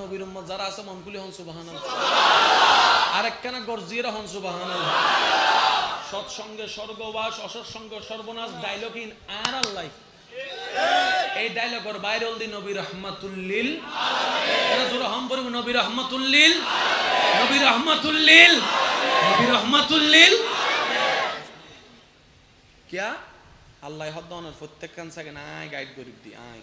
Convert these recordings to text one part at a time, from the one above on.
নবীর উম্মত যারা আছে মনকুলি হন সুবাহান আর একখানা গর্জিয়েরা হন সুবাহান সৎসঙ্গে স্বর্গবাস, অসৎসঙ্গ সর্বনাশ ডায়লগ ইন আর আল্লাহ। এই ডায়লগের বাইরে দি নবী রহমাতুল্লিল। নবী রহমাতুল্লিল। নবী রহমাতুল্লিল। নবী রহমাতুল্লিল। কিয়া? আল্লাহ হদ্দনের প্রত্যেক কান সাকে আয় গাইড করি দি, আয়।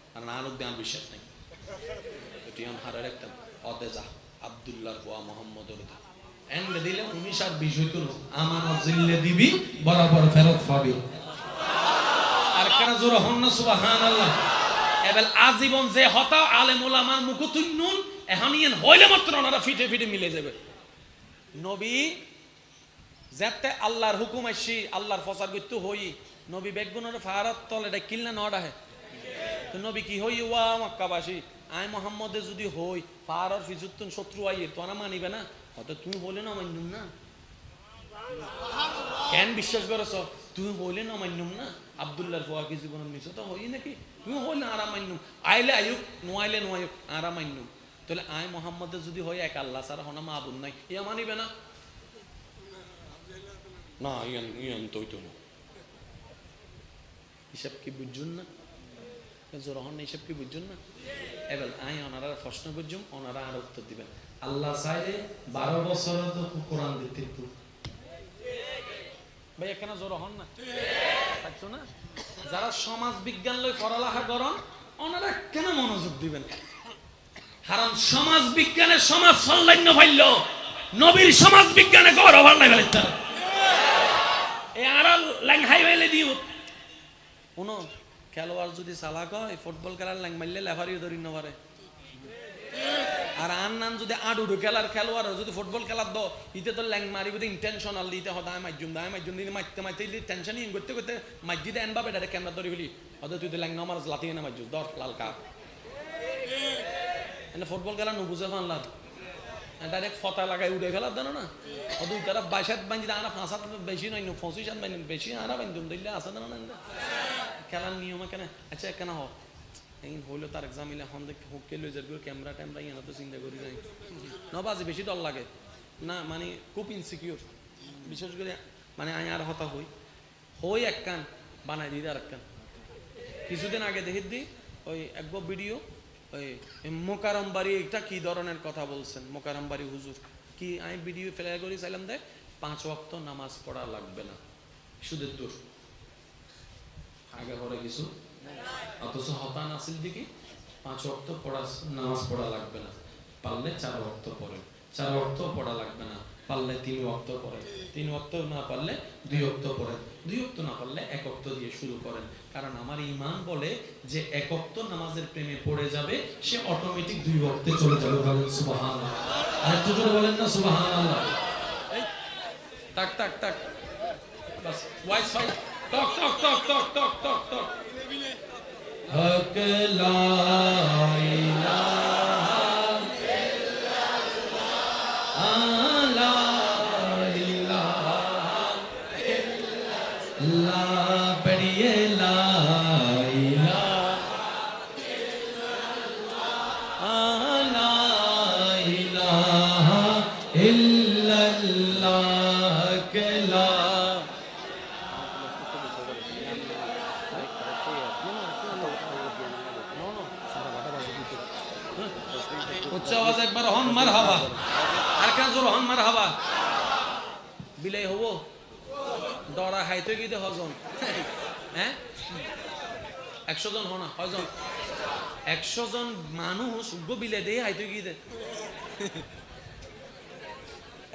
আর না লোক বিশ্বাস নেই। রাখতাম অদে যা আবদুল্লাহ মোহাম্মদ দিলে উনিশ আর বিশ জিল্লে দিবি, বরাবর ফেরত পাবি। আর কেন জোর আল্লাহ আজীবন যে হতা, আলেমুল আমার মুখ তুই নুন এখন হইলে মাত্র ওনারা ফিটে ফিটে মিলে যাবে। নবী, যাতে আল্লাহর হুকুম আসি, আল্লাহর ফসার করতে হই, নবী বেগুনের ফারাত তলে এটা কিলনা নড়া হে নবী কি হই? ওয়া মক্কাবাসী। আই মোহাম্মদে যদি হই, ফারার ফিজুত্তুন শত্রু আইয়ে, তো না মানিবে না। হয়তো তুমি বলে না মান্যুম না। কেন বিশ্বাস করছ? তুমি বলে না মান্যুম না। আবদুল্লাহর ফুয়া কি জীবন নিছ তো হই নাকি? তুমি হইলে আরা মান্যুম আইলে আয়ুক, নোয়াইলে নোয়ায়ুক, আরা মান্যুম তাহলে আই মোহাম্মদে যদি হয় এক আল্লাহ সারা হনা মাহবুদ নাই। ইয়া মানিবে না। না, ইয়ান ইয়ান তো তো না। হিসাব কি বুঝুন না? জোরহন হিসাব কি বুঝুন না? এবার আই ওনারা প্রশ্ন বুঝুম ওনারা আর উত্তর দিবেন। আল্লাহ চাইলে বারো বছর তো কোরআন দিতে ভাই এখানে জোর হন না? থাকতো না? যারা সমাজ বিজ্ঞান লই পড়ালেখা করেন ওনারা কেন মনোযোগ দিবেন? কারণ সমাজ বিজ্ঞানে সমাজ সল্লান্য ফাইল নবীর সমাজ বিজ্ঞানে গৌর হবার নাই ফেলে এই আড়াল ল্যাং হাইওয়েলে দিও। শুনো খেলোয়াড় যদি চালাক হয়, ফুটবল খেলার ল্যাং মারলে লেফারিও ধরি নবারে আর আন নাম যদি আডুডু খেলার খেলোয়াড় যদি ফুটবল খেলার দ, ইতে তো ল্যাং মারিব ইন্টেনশনাল দিতে হয় দায় মাইজুম দায় মাইজুম দিন মাইতে মাইতে দিলে টেনশন ইন করতে করতে মাইজি দেন বা বেটারে ক্যামেরা ধরি ফেলি হয়তো তুই তো ল্যাং নমার লাতিয়ে না মাইজুস দর লাল কাপ। এনে ফুটবল খেলা নুবুঝে ফানলার ডাইরেক্ট ফতা লাগাই উড়ে ফেলার জানো না? ও তারা বাইশাত বাঞ্জি আনা ফাঁসাত বেশি নয় পঁচিশ হাত বেশি আনা বাঞ্জুম দিলে আছে জানো না খেলার নিয়মে কেন? আচ্ছা কেন হোক এই হইল তার এক্সাম ইলে হন দেখ, হুকে লই যার ক্যামেরা ট্যামেরা ইয়ানা তো চিন্তা করি নাই। নবাজি বেশি ডর লাগে। না মানে খুব ইনসিকিউর বিশেষ করে মানে আমি আর হতা হই। হই এক কান, বানাই দিই আর এক কান। কিছুদিন আগে দেখি দি, ওই একবার ভিডিও ওই মোকারম বাড়ি এটা কি ধরনের কথা বলছেন? মোকারম বাড়ি হুজুর। কি, আমি ভিডিও ফেলে করি, চাইলাম দেখ পাঁচ ওয়াক্ত নামাজ পড়া লাগবে না। সুদের দোষ আগে পরে কিছু অথচ হতান আসিল দিকে পাঁচ অক্ত পড়া নামাজ পড়া লাগবে না। পারলে চার অক্ত পড়ে। চার অক্ত পড়া লাগবে না। পারলে তিন অক্ত পড়ে। তিন অক্ত না পারলে দুই অক্ত পড়ে। দুই অক্ত না পারলে এক অক্ত দিয়ে শুরু করেন। কারণ আমার ইমান বলে যে এক অক্ত নামাজের প্রেমে পড়ে যাবে, সে অটোমেটিক দুই অক্তে চলে যাবে বলেন সুবাহান আর একটু জোরে বলেন না সুবাহান তাক তাক তাক। বাস ওয়াইস ফাই حق لا হাইতে গিয়ে হজন হ্যাঁ একশো জন হনা হয়জন একশো জন মানুষ উগ্র বিলে দিয়ে হাইতে গিয়ে দে।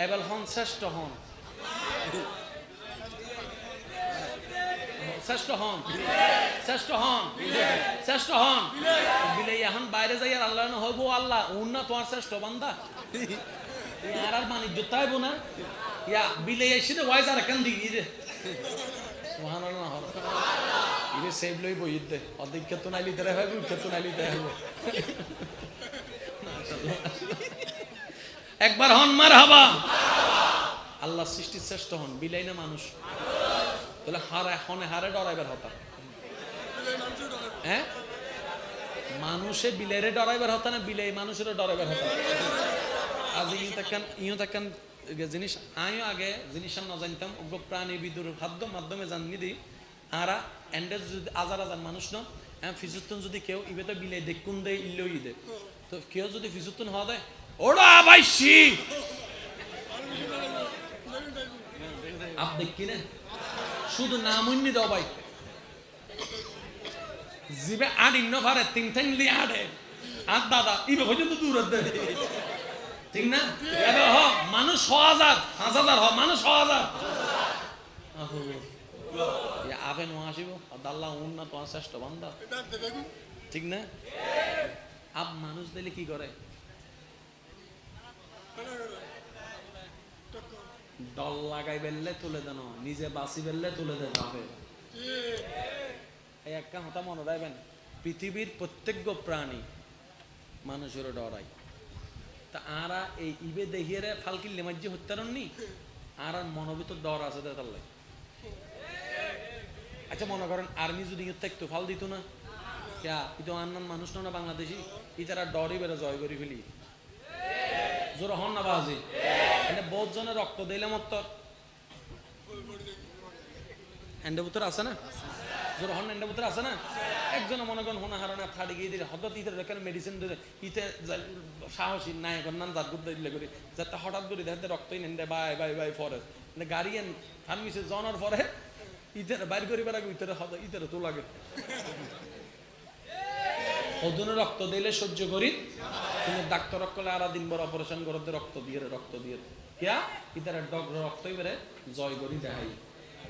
এবার হন। শ্রেষ্ঠ হন। শ্রেষ্ঠ বাইরে যাই আল্লাহ আল্লাহ, উন না বান্দা। আর আর বাণিজ্য তাইব না। ইয়া বিলে এসে ওয়াইজ কেন রে সুবহানাল্লাহ ইরে সেভ লই বই দে অধিক তো নাইলি হবে হবে একবার হন মার হাবা আল্লাহ সৃষ্টির শ্রেষ্ঠ হন বিলাই না মানুষ। তাহলে হারে হনে হারে ডরাইবার হতা। হ্যাঁ? মানুষে বিলাইরে ডরাইবার হতা না বিলাই মানুষেরও ডরাইবার হতা? আজ ইউ তাকান ইউ তাকান জিনিস আমিও আগে, জিনিস না জানতাম ওগ্র প্রাণী বিদুর খাদ্য মাধ্যমে জানি দি আরা এন্ডে যদি আজার আজার মানুষ ন ফিজুত্তন যদি কেউ ইবে তো বিলাই দেখুন দেয় ইল্লেও ই দে তো কেউ যদি ফিজুত্তন হওয়া দেয় ওরা বাইশি আপ দেখি না শুধু নাম উন্নি দাও ভাই জিবে আট ইন্ন পারে তিন তিন লি আড়ে আর দাদা, ইবে পর্যন্ত দূর দে। ঠিক না? হ, মানুষ ছ হাজার, পাঁচ হাজার হ, মানুষ ছ আবে নো আসিব আল্লাহ উন্না তোমার শ্রেষ্ঠ বান্দা। ঠিক না? আপ মানুষ দিলে কি করে? দল লাগাই বেললে তুলে দেন নিজে বাসি বেললে তুলে দেন আপে এই একটা কথা মনে রাখবেন, পৃথিবীর প্রত্যেক প্রাণী মানুষেরও ডরাই তা আরা এই ইবে দেখিয়ে ফালকি লেমাজ্জি হত্যারণ নি আর মনোবিত ডর আছে তার লাগে। আচ্ছা মনে করেন আর্মি যদি থাকতো ফাল দিত না? ক্যা ইতো আন্নান মানুষ না বাংলাদেশি? ইতারা ডরই বেড়ে জয় করি ফেলি। জোর হন না বাজি? এনে বহুত জনে রক্ত দিলে মত এন্ডে আছে না? মনে সাহসী নেন বাই বাই বাই মানে লাগে রক্ত দিলে সহ্য করি তুমি ডাক্তার করলে আর দিন বড় অপারেশন করতে রক্ত দিয়ে রক্ত দিয়ে। কিয়া? ইতারে ডগ রক্তই বেরে জয় করি দেখাই।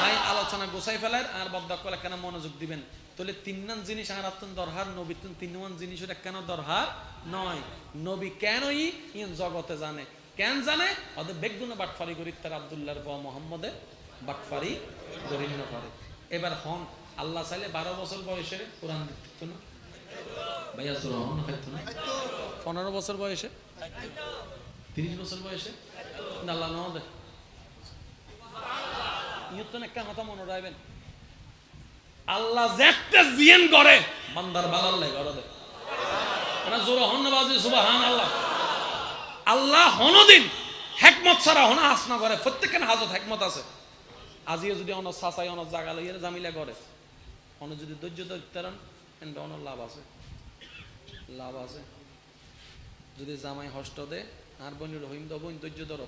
তাই আলোচনা গোছাই ফেলার আর বদ্ধ কলে কেন মনোযোগ দিবেন? তাহলে তিননান জিনিস আর আত্মন দরহার, নবী তুন তিনমান জিনিস ওটা কেন দরহার? নয়। নবী কেনই ইন জগতে জানে? কেন জানে? ওদের বেগুন বাটফারি করি তার আবদুল্লাহর বা মোহাম্মদের বাটফারি গরিন্য করে এবার হন, আল্লাহ চাইলে বারো বছর বয়সে কোরআন দিত না? ভাইয়া হন খাইতো না? পনেরো বছর বয়সে? তিরিশ বছর বয়সে? আল্লাহ নাও দে ইয়ত একটা কথা মনে রাখবেন। আল্লাহ যেতে জিয়েন করে, বান্দার বালাল্লাই করে জোর হন না সুবাহান আল্লাহ আল্লাহ হনদিন, হেকমত ছাড়া হনা করে। প্রত্যেকের হাজত হেকমত আছে। আজিও যদি অন সাসাই অন জাগা লইয়া জামিলা করে। অন যদি ধৈর্য ধরতেন এনটা অন লাভ আছে। লাভ আছে। যদি জামাই হষ্ট দে, আর বনির রহিম দব ধৈর্য ধরো।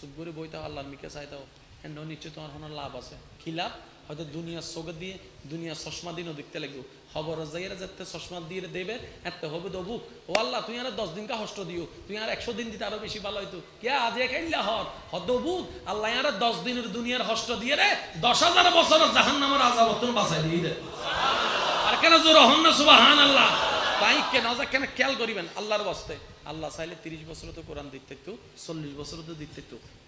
চুপ করে আল্লাহর মিকে চাইতাও এন্ড নিশ্চয় তোমার কোনো লাভ আছে। কি লাভ? হয়তো দুনিয়ার চোখে দিয়ে, দুনিয়ার চশমা দিনও দেখতে লাগবে। খবর যাইয়ের যাতে চশমা দিয়ে দেবে, এত হবে দবু ও আল্লাহ তুই আর দশ দিন কা হষ্ট দিও। তুই আর একশো দিন দিতে আরও বেশি ভালো হইতো। কে আজ খাইলা হর? হদবু আল্লাহ আর দশ দিনের দুনিয়ার হষ্ট দিয়ে রে, দশ হাজার বছর জাহান নামের আজাবতন বাঁচাই দিয়ে দে। আর কেন জোর হন না সুবাহান আল্লাহ তাই কেন কেন খেয়াল করিবেন? আল্লাহর বস্তে আল্লাহ চাইলে তিরিশ বছর তো কোরআন দিতে চল্লিশ বছর তো দিতে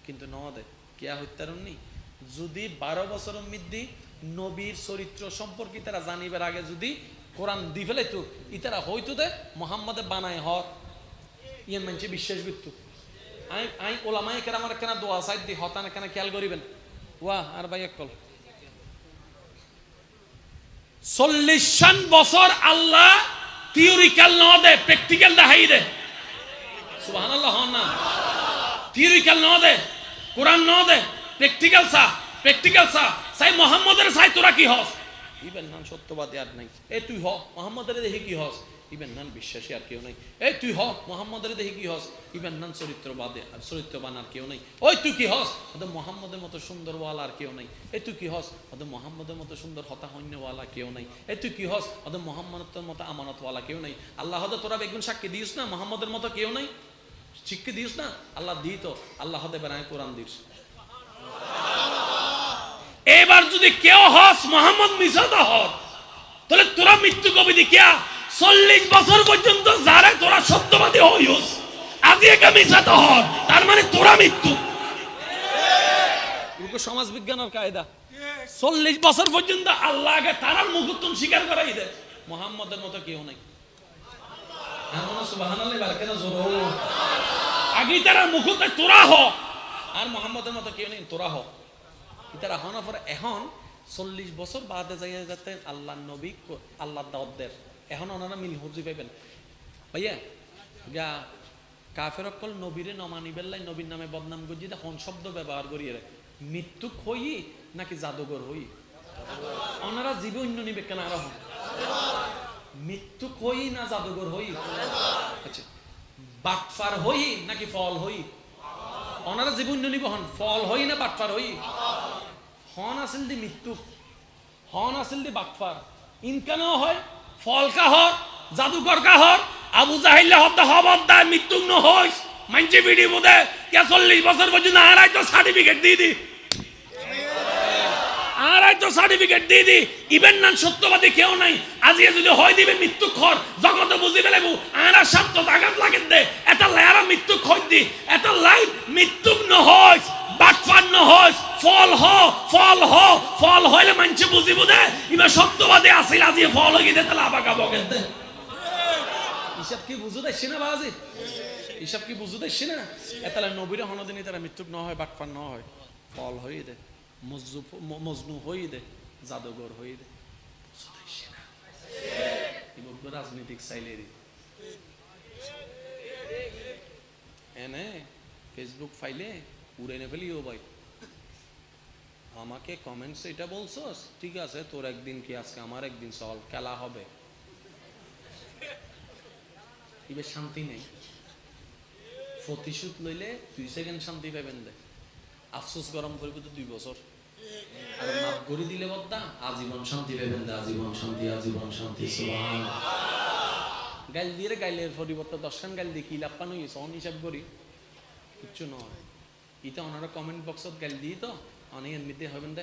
কিন্তু নওয়া দেয় কেয়া হত্যারণ নেই যদি বারো বছর মৃদ্ধি নবীর চরিত্র সম্পর্কে তারা জানিবার আগে যদি কোরআন দি ফেলে তো ইতারা হয়তো দে মোহাম্মদে বানায় হর ইয়ান মানছে বিশ্বাস করতো। আই আই ওলামাই কেন আমার কেন দোয়া সাইড দি হতানা কেন খেয়াল করিবেন। ওয়া আর ভাই এক কল। চল্লিশান বছর আল্লাহ থিওরিক্যাল ন দে প্র্যাকটিক্যাল দেখাই দে। সুবহানাল্লাহ হন না। থিওরিক্যাল ন দে। কোরআন ন দে প্র্যাকটিক্যাল সা প্র্যাকটিক্যাল সা সাই মোহাম্মদের সাই তোরা কি হস? ইবেন নাম সত্যবাদী আর নাই। এ তুই হ, মোহাম্মদের দেখি কি হস? ইবেন নান বিশ্বাসী আর কেউ নাই। এই তুই হ, মোহাম্মদের দেখি কি হস? ইবেন নান চরিত্র বাদে আর চরিত্রবান আর কেউ নাই। ওই তুই কি হস? ওদের মোহাম্মদের মতো সুন্দর ওয়ালা আর কেউ নাই। এই তুই কি হস? ওদের মোহাম্মদের মতো সুন্দর হতাহন্যওয়ালা কেউ নাই। এই তুই কি হস? ওদের মোহাম্মদের মতো আমানতওয়ালা কেউ নাই। আল্লাহ তোরা বেগুন সাক্ষী দিস না, মোহাম্মদের মতো কেউ নাই। শিক্ষি দিস না? আল্লাহ দিই তো। আল্লাহ হদে বেড়ায় কোরআন দিস। এবার যদি কেউ হস মোহাম্মদ মিসাদা হস, তাহলে তোরা মৃত্যু কবে দেখিয়া? চল্লিশ বছর পর্যন্ত যারা তোরা সত্যবাদী হইস আজি একা মিসাদা হস, তার মানে তোরা মৃত্যু। সমাজ বিজ্ঞানের কায়দা। চল্লিশ বছর পর্যন্ত আল্লাহকে আগে তারার মুখুত্তম স্বীকার করাই দেয় মোহাম্মদের মতো কেউ নাই। এমন সুবহানাল্লাহ বারকানা জোর আগে তারা মুখত তোরা হ। আর মোহাম্মদের মতো কেউ নেই তোরা হ। তারা হন পরে এখন চল্লিশ বছর বাদে যাইয়া যাতে আল্লাহ নবী আল্লাহ দাওয়াতদের এখন ওনারা মিল হুজি পাইবেন। ভাইয়া গা কাফের অকল নবীরে নমানি বেল্লাই নবীর নামে বদনাম গজি হন শব্দ ব্যবহার করিয়ে রে মৃত্যু হই নাকি জাদুঘর হই? ওনারা জীবে অন্য নিবে কেন আরও হন? মৃত্যু হই না জাদুঘর হই? আচ্ছা। বাটফার হই নাকি ফল হই? ওনারা জীবন নিব হন ফল হই না বাটফার হই? হন আছিল দি মৃত্যু হন আছিল দি বাটফার। ইনকানও হয় ফল কা হর জাদুকর কা হর। আবু জাহিল্লা হদ্দ হবদ্দায় মৃত্যু ন হইস। মানছি বিডি বোধে কে চল্লিশ বছর পর্যন্ত হারাই তো সার্টিফিকেট দিয়ে দি। আর তো সার্টিফিকেট দিয়ে দি। ইভেন নান সত্যবাদী কেউ নাই। আজকে যদি হয় দিবে, মৃত্যু খর। জগত বুঝি পেলাবো আর সাপ্ত আঘাত লাগে দে। এটা লেয়ারা মৃত্যু খর দি। এটা লাইফ মৃত্যু নহয় বাটফার নহয় ফল হ ফল হ, ফল হইলে মানছে বুঝিব দে। ইবা সত্যবাদী আছিল আজি ফল হই দে, তাহলে আবাকা বকেন দে। হিসাব কি বুঝু দেখছি না বাজি হিসাব কি বুঝু দেখছি না এতালে নবীরে হনদিনী তারা মৃত্যুক ন হয় বাটফার ন হয় ফল হই দে। মজনু হই দে জাদুঘর হই দে বুঝু দেখছি না রাজনীতিক চাইলে এনে ফেসবুক ফাইলে উড়ে নে ফেলিও ভাই আমাকে কমেন্টস এটা বলছস? ঠিক আছে, তোর একদিন কি আজকে আমার একদিন সল খেলা হবে? ইবে শান্তি নেই। প্রতিশোধ লইলে দুই সেকেন্ড শান্তি পাবেন দে। আফসোস গরম করব তো দুই বছর। করে দিলে বদ্দা আজীবন শান্তি পাবেন আজীবন শান্তি আজীবন শান্তি গাইল দিয়ে গাইলের পরিবর্তে দশখান গাইল দিয়ে কি লাভ পানো অন হিসাব করি। কিচ্ছু নয়। ওনারা কমেন্ট বক্সত গাইল দিই তো, অনেক এমনিতে হবেন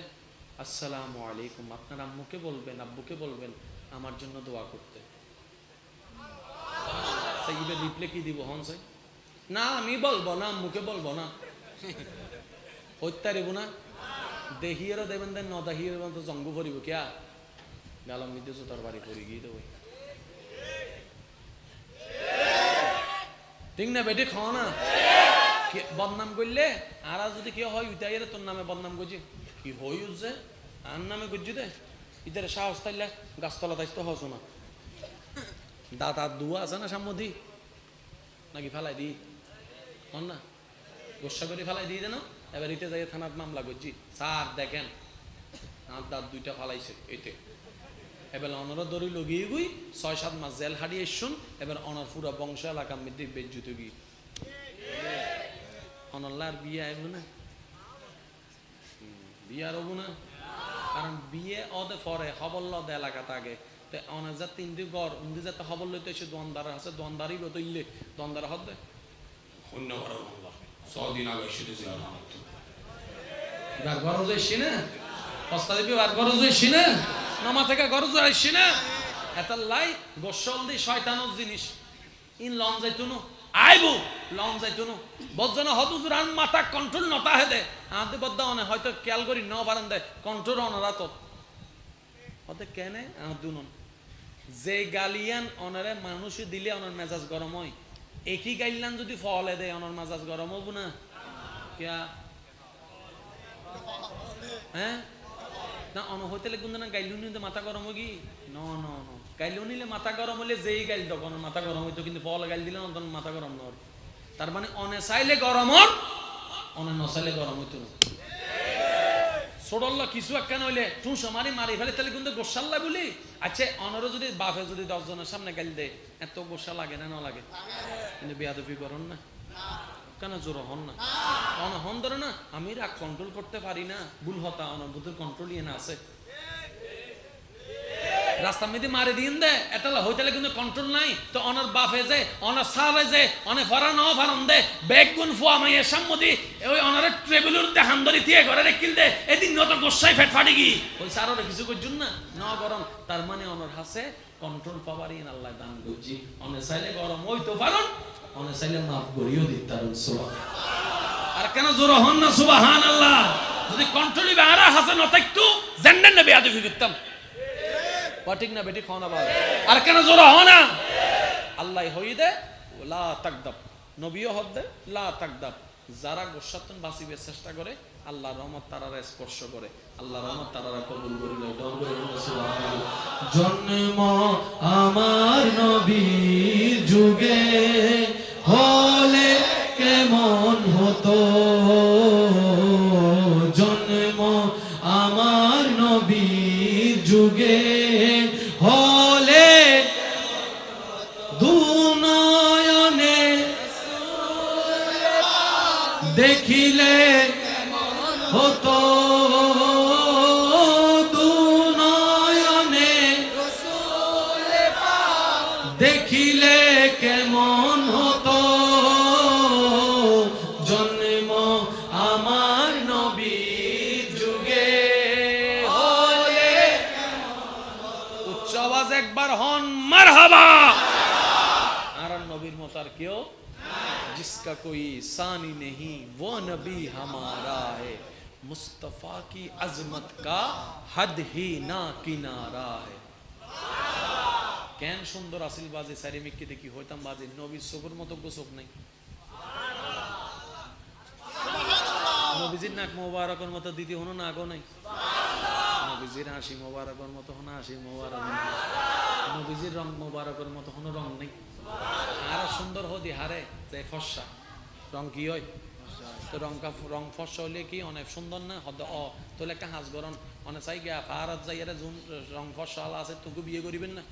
আসসালামু আলাইকুম। আপনার আম্মুকে বলবেন, আব্বুকে বলবেন, আমার জন্য দোয়া করতে। সাইবে রিপ্লে কি দিব, হন না, আমি বলব না, আম্মুকে বলব না। হত্যা রেবো না। দেহিয়েরও দেবেন দেন ন দেহিয়ের তো জঙ্গ ভরিব কিয়া? গালাম মিতে তার বাড়ি পড়ি গিয়ে দেবো ঠিক না বেটে খাওয়া না? বদনাম করলে আর যদি কেউ হয় উইতাই তোর নামে বদনাম করছি কি হই যে? আর নামে করছি দে। ইতারে সাহস তাইলে গাছতলা তাইছ তো হস না। দাদা দুয়া আছে না সাম্মদি নাকি ফেলাই দি? হন না? গোসা করে ফেলাই দিয়ে দেন এবার ইতে যাই থানার মামলা করছি। স্যার, দেখেন আমার দাঁত দুইটা ফালাইছে, এতে। এবার অনর দড়ি লগিয়ে গুই ছয় সাত মাস জেল হারিয়ে শুন এবার অনর পুরা বংশ এলাকা মধ্যে বেজ্জুত গিয়ে। অনল্লার বিয়ে আইব না? বিয়ে আর হব না? কারণ বিয়ে অদে পরে হবল্ল দে এলাকা থাকে তে অনেক যা তিনটি গড় উন্দি যাতে হবল লইতে এসে দোয়ানদার আছে দোয়ানদারই বতো ইল্লে দোয়ানদার হদ দে? শূন্য বড় সেটেছিল বার গরজ না? গরজ না? থেকে গরজ না? লাই, গোসল দি জিনিস। ইন লন যাইতো না আইবো, লন যাইতো না বজ্জন হদুজুর আন মাথা কন্ট্রোল নতা আদে বদ্দা অনে হয়তো খেয়াল করি ন পারেন দে কন্ট্রোল অনারা তো। হতে কেনে? আদুন যে গালিয়ান অনারে মানুষ দিলে অনার মেজাজ গরম হয়। একই গাইলান যদি ফলে দেয়, অনার মেজাজ গরম হব না। কিয়া? হ্যাঁ? না অন হইতে লাগবে না গাইলু নিলে মাথা গরম হই ন ন ন গাইলু নিলে মাথা গরম হলে যেই গাইল তখন মাথা গরম হইতো, কিন্তু ফল গাইল দিলে তখন মাথা গরম নর তার মানে অনে চাইলে গরম অনে নচাইলে গরম হইতো না। ছোটল্লা কিছু একখান হইলে তুই সমারি মারি ফেলে তাহলে কিন্তু গোসাল্লা বলি। আচ্ছা অনরও যদি বাপে যদি দশজনের সামনে গেল দে এত গোসা লাগে না না লাগে কিন্তু বেয়াদবি করেন না। কেন জোর হন না? অন হন ধরে না, আমি রাগ কন্ট্রোল করতে পারি না। ভুল হতা অনুভূতির কন্ট্রোল ইয়ে না আছে। রাস্তা মেদি মারি দিন দে এটালা হইতালে কিন্তু কন্ট্রোল নাই। তো অনার বাপে যে অনার সাবে যে অনে ফরা ন ফারন দে। বেগ গুণ ফুয়া মাইয়ের সাম্মদি, ওই অনারে ট্রেবুলুর দে হান্দরি দিয়ে ঘরে রেখিল দে, এদিন নত গোসাই ফেট ফাটি কি ওই সাররে কিছু করছুন না ন গরম। তার মানে অনার হাসে কন্ট্রোল পাওয়ারই আল্লাহ দান করছি। অনে চাইলে গরম ওই তো পারন, অনে চাইলে মাফ করিও দিতারুন সুবাহ আর কেন জোর হন না সুবাহান আল্লাহ যদি কন্ট্রোলই বেহারা হাসে ন থাকতো জেন্ডেন নেবে আদি ফিরতাম ঠিক না বেটি খাওয়া ভালো আর কেন জোর হ না? আল্লাহ হই দে, লা তাকদাব। নবীও হদ দে, লা তাকদাব। যারা গোসাতন বাঁচিবে, চেষ্টা করে আল্লাহ রহমত তারারা স্পর্শ করে। আল্লাহ রহমত তারারা কবুল করিল জন্ম আমার নবী যুগে। कोई सानी नहीं वो नबी हमारा है मुस्तफा की अजमत का हद ही ना किनारा है কেন সুন্দর আসিল বাজে সারি মিক্কি দেখি হইতাম বাজে নবীর চোখের মতো গোসক নাই নবীজির নাক মোবারকের মতো দিদি হনো না আগো নাই নবীজির হাসি মোবারকের মতো হনো হাসি মোবারক নাই। নবীজির রং মোবারকের মতো হনো রং নেই আর সুন্দর হদি হারে যে ফর্সা রং কি হয়? তো রংকা রং ফর্সা হলে কি অনেক সুন্দর না? হদ অ তোলে একটা হাঁস গরম, অনেক চাই গা গিয়া ফাহারাত যাইয়ারে জুন রং আলা আছে, তোকে বিয়ে করিবেন না?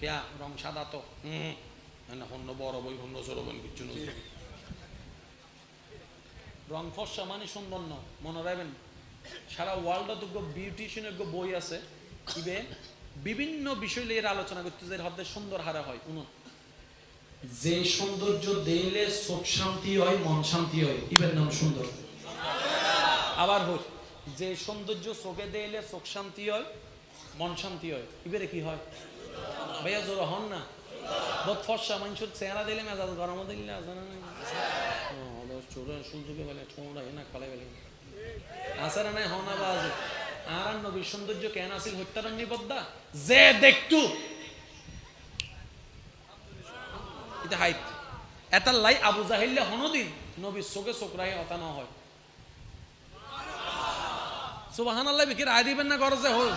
কেয়া? রং সাদা তো। হুম। না হন্য বড় বই, হন্য বই, কিচ্ছু নয়। রং ফর্সা মানে সুন্দর ন, মনে রাখবেন। সারা ওয়ার্ল্ডে তো বিউটিশিয়ানের বই আছে, ইবে বিভিন্ন বিষয় নিয়ে এরা আলোচনা করতে যে হদ্দে সুন্দর হারা হয় উন যে সৌন্দর্য দিলে চোখ শান্তি হয়, মন শান্তি হয় ইবের নাম সুন্দর। আবার হোক যে সৌন্দর্য চোখে দিলে চোখ শান্তি হয়, মন শান্তি হয়, ইবেরে কি হয়? ভাইয়া জোর হন না। বহুত ফর্সা, মানুষের চেহারা দিলে মেজাজ গরম দিলে জানা নাই? ছোট সূর্যকে বলে ঠোঁড়া না কলে বলে আসার নাই? হনা বাজ। আর নবীর সৌন্দর্য কেন আসিল হত্যারণ্য বদ্দা যে দেখতু এটা হাইট এটা লাই আবু জাহিল্লে হনদিন নবীর চোখে চোখরাই হতা না হয় সুবাহান আল্লাহ বিকে রায় দিবেন না গরজে হোক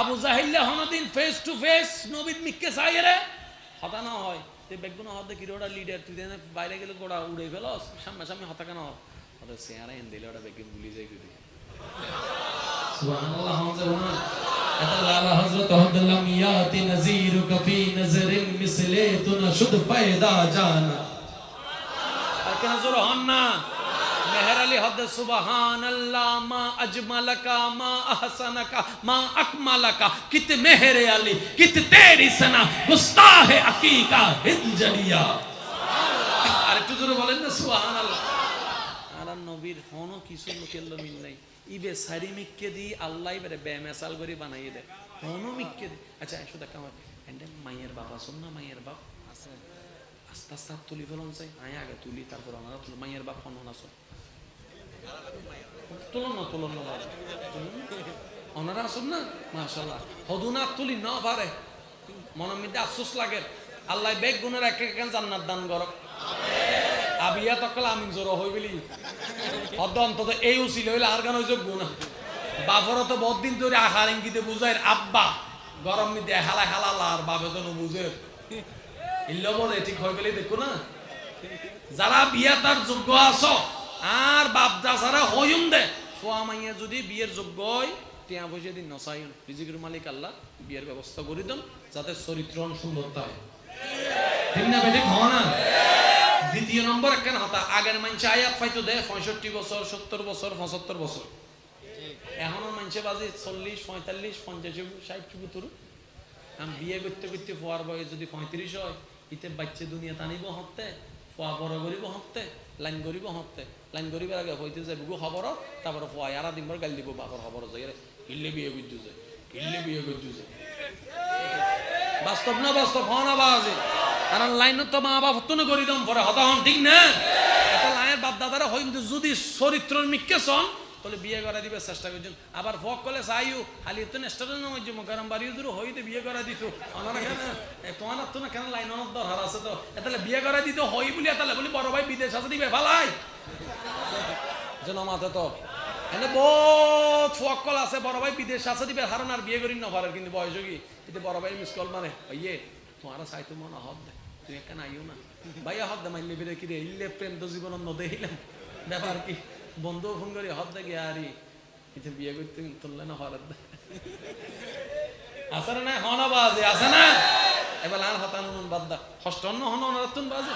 আবু জাহিল্লে হনদিন ফেস টু ফেস নবীর মিক্কে চাই রে হতা না হয় তে বেগুন হতে কি ওটা লিডার তুই দেন বাইরে গেলে গোড়া উড়ে ফেলস, সামনে সামনে হতা কেন চেহারা এন দিলে ওটা বেগুন যাই তুই হযরত আব্দুল্লাহ মিয়াতি তুনা শুদ পয়দা জানা কেন জোর হন না মেহের আলী হদ সুবহান আল্লাহ মা আজমালাকা মা আহসানাকা মা আকমালাকা কিত মেহের আলী কিত তেরি সনা গুস্তাহে আকিকা হিজলিয়া আর একটু জোরে বলেন না সুবহান আল্লাহ আর নবীর হন কিছু লোকের মিল নাই ইবে সারি মিক্কে দি আল্লাহ বেরে বেমেসাল করে বানাইয়ে দেয় হনও মিক্কে দি আচ্ছা এসো দেখা মাইয়ের বাপ আসুন না মাইয়ের আছে আস্তে আস্তে হাত তুলি ফেলন চাই আয় আগে তুলি তারপর আমরা মাইয়ের বাপ হনন আসো তুলন না তুলন না ওনারা আসুন না মাশাল্লাহ হদুনা তুলি না পারে মনের মধ্যে আফসোস লাগে আল্লাহ বেগ গুণের এক এক জান্নাত দান করক আবিয়া তকলে আমি জোর হই বলি অর্ধ অন্তত এই উচিল হইলে আর গান হইছে গুণা বাপর তো বহুত দিন ধরে আহার ইঙ্গিতে বুঝাই আব্বা গরম মিদে হালা হালালা আর বাপে তো বুঝে ইল্ল বলে, ঠিক হয়ে গেলে দেখো না। যারা বিয়া তার যোগ্য আছো আর বাপ দাসারা হইম দে। ফোয়া মাইয়া যদি বিয়ের যোগ্য হয়, টিয়া পয়সা দিন নসাই রিজিকের মালিক আল্লাহ বিয়ের ব্যবস্থা করে দেন যাতে চরিত্র সুন্দরতা হয়। ঠিক না বেঠিক হওয়া না দ্বিতীয় নম্বর কেন হতা আগের মানুষে আয়াত পাইতো দে, পঁয়ষট্টি বছর সত্তর বছর পঁচাত্তর বছর এখনও মানুষে বাজে চল্লিশ, পঁয়তাল্লিশ, পঞ্চাশ ষাট চুপুতর বিয়ে করতে করতে ফোয়ার বয়স যদি পঁয়ত্রিশ হয় ইতে বাচ্চা দুনিয়া টানিব হতে ফোয়া বড় করিব হতে লাইন করিব হতে লাইন করিবার আগে হইতে যাবে গো খবর তারপরে ফোয়া ইয়ারা দিনবার গাল দিব বাপর খবর যাই ইল্লে বিয়ে করছু যে ইল্লে বিয়ে করছু যে বাস্তব না বাস্তব হন না বাজে। কারণ লাইন তো মা বাপ তো করি দম পরে হতা হন ঠিক না। এটা লাইনের বাপ দাদারা হই কিন্তু যদি চরিত্র মিক্কে সন তাহলে বিয়ে করা দিবে চেষ্টা করছেন। আবার ফক করলে চাইও খালি তো নেস্টারের নাম বাড়ি যদি হইতে বিয়ে করা দিত। তোমার তো না কেন লাইন দরকার আছে তো। এ, তাহলে বিয়ে করা দিত হই বলি তাহলে বলি বড় ভাই বিদেশ আছে দিবে ভালাই যেন মাথা তো। এনে বহুত ফকল আছে বড় ভাই বিদেশ আছে দিবে হারান আর বিয়ে করি না কিন্তু বয়স কি এতে বড় ভাই মিস কল মানে ইয়ে তোমার চাইতো মনে হব দে তুই এখানে আইও না। ভাইয়া হব দে মাইলে বেরে কি রে ইল্লে প্রেম তো জীবন নদেইলাম ব্যাপার কি? বন্ধু ফোন করি হব দে গিয়ে আরি এতে বিয়ে করতে তুললে না আছে না হন বাজে, আছে না? এবার আর হতান বাদ দা ষষ্ঠ অন্য হন অনারতুন বাজে।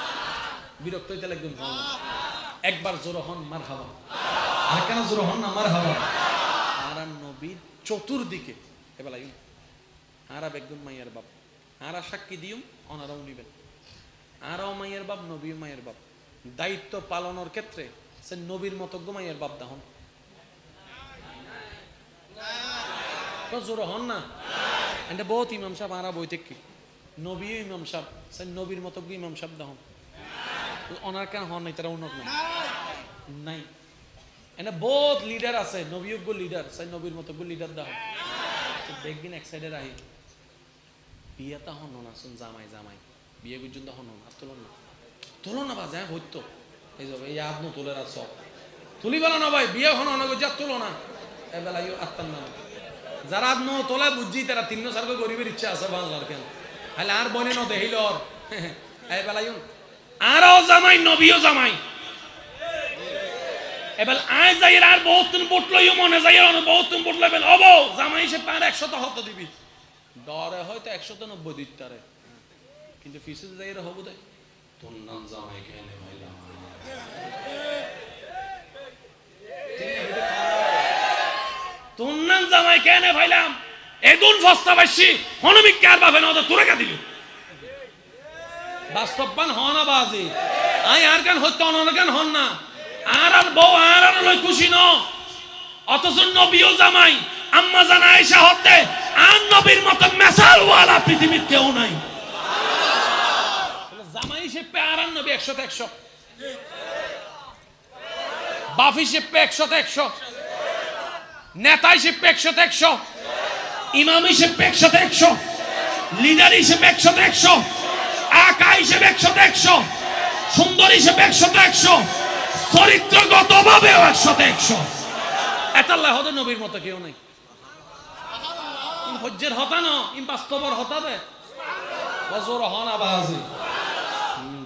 বিরক্ত হইতে একবার জোর হন, মার হাওয়া আর কেন জোর হন না, মার হাওয়া আর নবীর চতুর্দিকে। এবার লাগিন আর একদম মাইয়ার বাপ। আর সাক্ষী দিউম অনারাও নিবেন। আরও মাইয়ের বাপ নবীর মায়ের বাপ। দায়িত্ব পালনের ক্ষেত্রে সে নবীর মতো গো মাইয়ের বাপ দাহন তো জোর হন না? এটা বহুত ইমাম সাহেব আরা বই থেকে নবী ইমাম সাহেব, সে নবীর মতো ইমাম সাহেব দাহন অনার কেন হন নাই, তারা উন্নত নাই নাই। এনে বহুত লিডার আছে নবীয়োগ্য লিডার সে নবীর মতো লিডার দাহন দেখবিন এক সাইডে রাহি। বিয়েটা হন না, শুন, জামাই জামাই। বিয়ে পর্যন্ত হন না, আর তুলন না। তুলন না বাজে হইত। এবেলা নাম। ইচ্ছা আছে বনে জামাই বহুত মনে বহুত দিবি। হয়তো একশত কিন্তু যাই নাম জামাই তোর নাম জামাই কেন ভাইলাম? এগুন ফস্তা বাসি হনমিক কার বাপে না তোরে কা দিল? বাস্তববান হন বাজি আই আর গান হইতো অনন গান হন না? আর আর বউ আর আর লই খুশি ন। অথচ নবীও জামাই, আম্মা জানা আয়েশা হতে আর নবীর মতো মেসাল ওয়ালা পৃথিবীর কেউ নাই। জামাই সে আর নবী একশো একশো বাপ হিসেবে একশো একশো নেতা হিসেবে একশো একশো ইমাম হিসেবে একশো একশো লিডার হিসেবে একশো একশো আকা হিসেবে একশো একশো সুন্দর হিসেবে একশো একশো চরিত্রগত ভাবে একশো একশো এতাল্লাহ হতে নবীর মতো কেউ নাই। হজ্জের হতা ন ইন বাস্তবর হতা দে। বজর হন আবাজি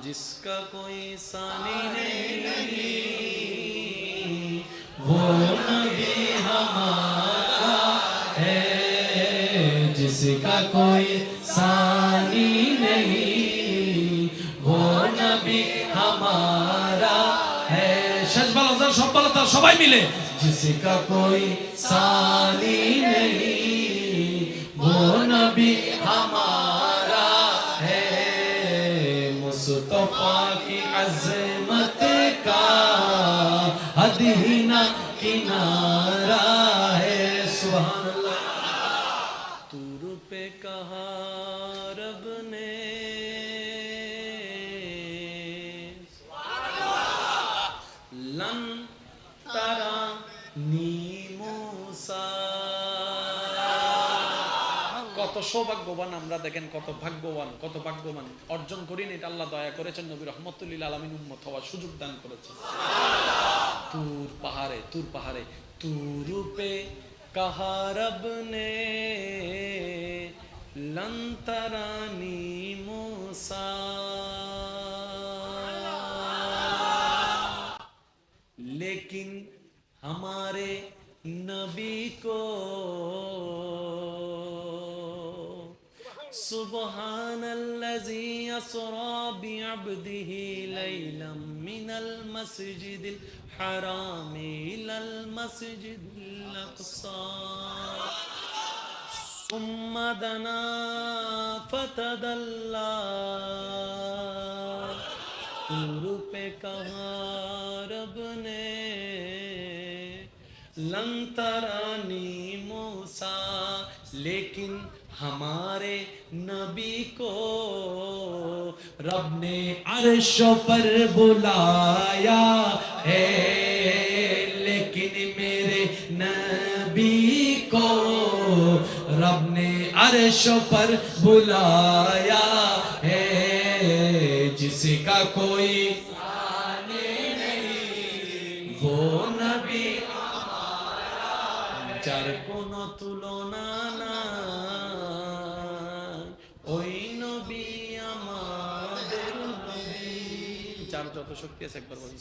जिसका कोई सानी नहीं, नहीं वो नबी हमारा है जिसका कोई सानी नहीं वो नबी हमारा है शजबल अजर शब्बल अतर सबाई मिले जिसका कोई सानी नहीं वो नबी हमारा हद ही ना किनारा है सुभान अल्लाह तुर पे कहा रब ने लन तारा নিমুসা কত সৌভাগ্যবান আমরা দেখেন কত ভাগ্যবান কত ভাগ্যবান অর্জন করিনি এটা আল্লাহ দয়া করেছেন নবী রহমতুল্লিল আলমিন উম্মত হওয়ার সুযোগ দান করেছেন تور پہارے تور پہارے تور پہ کہا رب نے، لن ترانی موسا لیکن ہمارے نبی کو سبحان الذي أسرى عبدہی لیلم من المسجد الحرام إلى المسجد الأقصى. ثم دنا فتدلى. نور پہ کہا رب نے لن ترانی موسیٰ، لیکن ہمارے نبی کو رب نے عرش پر بلایا۔ ہے لیکن میرے نبی کو رب نے عرش پر بلایا ہے جس کا کوئی শক্তি আছে, একবার বলুন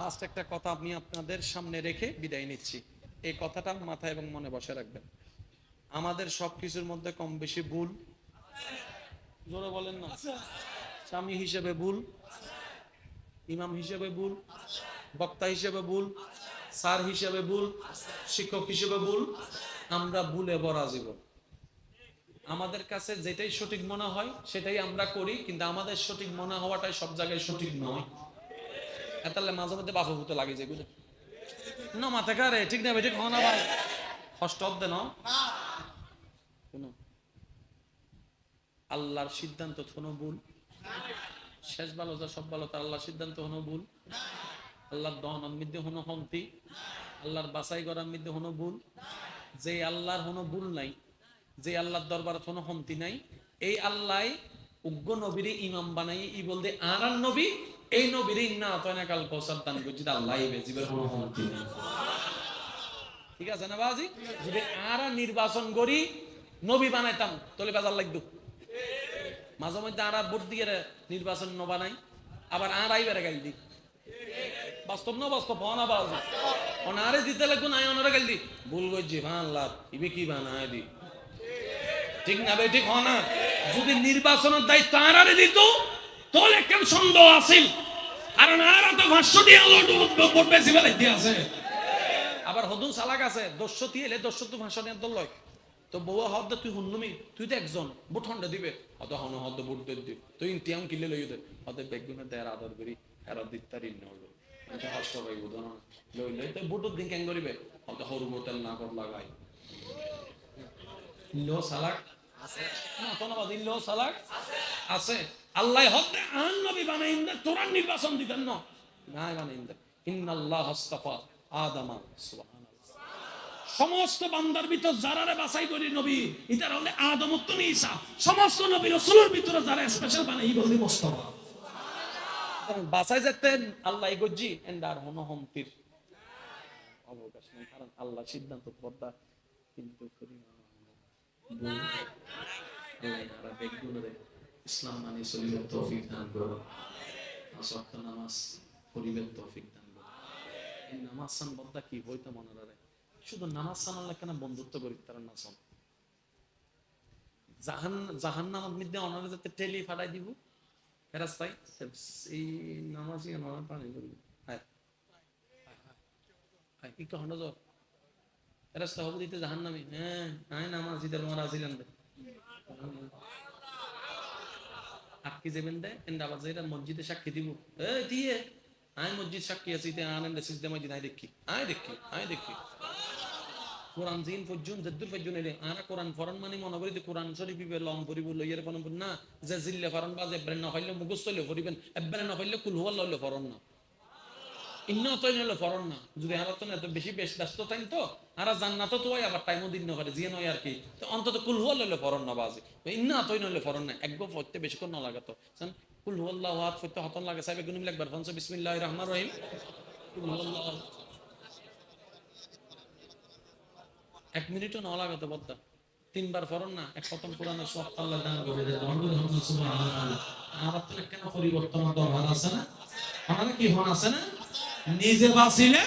লাস্ট একটা কথা আমি আপনাদের সামনে রেখে বিদায় নিচ্ছি। এই কথাটা মাথায় এবং মনে বসে রাখবেন। আমাদের সবকিছুর মধ্যে কম বেশি ভুল। জোরে বলেন না। স্বামী হিসেবে ভুল। ইমাম হিসেবে ভুল। বক্তা হিসেবে ভুল। স্যার হিসেবে ভুল। শিক্ষক হিসেবে ভুল। আমরা ভুলে ভরা জীবন। আমাদের কাছে যেটাই সঠিক মনে হয়, সেটাই আমরা করি, কিন্তু আমাদের সঠিক মনে হওয়াটাই সব জায়গায় সঠিক নয়। তাহলে মাঝে মধ্যে বাপু হতে লাগে যেগুলো না, মাথা কারে ঠিক না বেঠিক? হন আবার কষ্ট হতে ন? আল্লাহর সিদ্ধান্ত কোনো ভুল। শেষ ভালো যা, সব ভালো তার আল্লাহর সিদ্ধান্ত হনো ভুল। আল্লাহর দহনের মধ্যে হনো হন্তি আল্লাহর বাছাই করার মধ্যে হনো ভুল। যে আল্লাহর হনো ভুল নাই যে আল্লাহর দরবার হনো হন্তি নাই। এই আল্লাহ উগ্র নবীর ইমাম বানাই ই বলতে আর নবী, এই নবীর ইন্না আতয়না কাল দান করছি আল্লাহ বেজিবের হনো হন্তি নাই। ঠিক আছে না যদি নবী ভোট দিয়ে ন না দি ভুল করছি ভান লাভ ইবে কি বানায় দি ঠিক না বে ঠিক হয় না। যদি নির্বাচনের দায়িত্ব আরারে দিত, তাহলে কেন সন্দেহ আছিল? কারণ আর তো ভাষ্য দিয়ে ভোট বেশি বেলা দিয়ে আছে। আবার হদু সালাক আছে দস্য দিয়ে এলে দস্য তো ভাষণ দল লয়। তো বউ হদ তুই হুন্নুমি তুই তো একজন বুট হন্ডা দিবে। হদ হন হদ বুট দে, দি। তুই ইন্তিয়াম কিলে লই দে। হদ বেগুনে দেয়ার আদর করি এরা দিত্তার ইন্ন হলো আচ্ছা কষ্ট পাই বুধন লই লই তো বুট দিন কেন করিবে? হদ হরু বোতল না কর লাগাই সালাক। আছে। আল্লাহ আন নবী বানাইন দে তোরা নির্বাচন দিতেন না। না বানাইন দে। ইন্নাল্লাহ হাসতাফা আদামা সমস্ত বান্দার ভিতর যারারে বাছাই করি নবী ইতার হলে আদমত্ব নি ঈসা। সমস্ত নবী রাসূলের ভিতরে যারা স্পেশাল বানাই বলি মুস্তাফা। বাছাই যেতেন আল্লাহ গজ্জি এন্ডার হন হমতির অবকাশ নেই কারণ আল্লাহ সিদ্ধান্ত পদ্মা কিন্তু ইসলাম মানে শরীরের তৌফিক দান করো নামাজ পরিবের তৌফিক দান করো নামাজ সান বদ্দা কি হইতো মনে রাখে শুধু নামাজ সানাল্লাহ কেন বন্ধুত্ব করি তারা নাচন জাহান জাহান নামাজ মধ্যে অনারে টেলি ফাটাই দিব হ্যাঁ ফেরাস্তা হব দিতে জাহান নামি হ্যাঁ হ্যাঁ নামাজ ইদার মারা আসিলেন আটকে যাবেন দে এন্ড আবার যেটা মসজিদে সাক্ষী দিব। এই দিয়ে আয় মসজিদ সাক্ষী আছি, তে আনন্দ সিজদে মসজিদ, আয় দেখি। আয় দেখি আয় দেখি। কোরআন জিন পর্যন্ত জদ্দুল পর্যন্ত এলে, আরা কোরআন ফরন মানে মনে করি যে কোরআন শরীফ ইবে লম পরিব লইয়ার ফরন না, যে জিল্লে ফরন বা জেব্রেন না হইলে মুখস্থ হইলে ফরিবেন এব্বেন না হইলে কুল হুয়াল হইলে ফরন না। ইন্ন তো হইলে ফরন না। যদি আর তো এত বেশি বেশ ব্যস্ত থাকেন তো আর জান্নাত তো হয় আবার টাইমও দিন করে জিয়ে নয় আর কি। তো অন্তত কুল হুয়াল হইলে ফরন না বাজে। ইন্না তো হইলে ফরন না, একবার ফরতে বেশিক্ষণ না লাগাতো কুল হুয়াল্লাহু আহাদ ফরতে হতন লাগে সাহেব গুনুম লাগবার ফনস বিসমিল্লাহির রহমানির রহিম। কুল হুয়াল্লাহু এক মিনিটও না লাগাতো বদ্দা তিনবার ফরন না, এক খতম কোরআনের সব আল্লাহ দান করে দেয়। রহমুল হামদ সুবহানাল্লাহ। আমার তো কেন পরিবর্তন দরকার আছে না? আমার কি হন আছে না? নিজে বাঁচিলে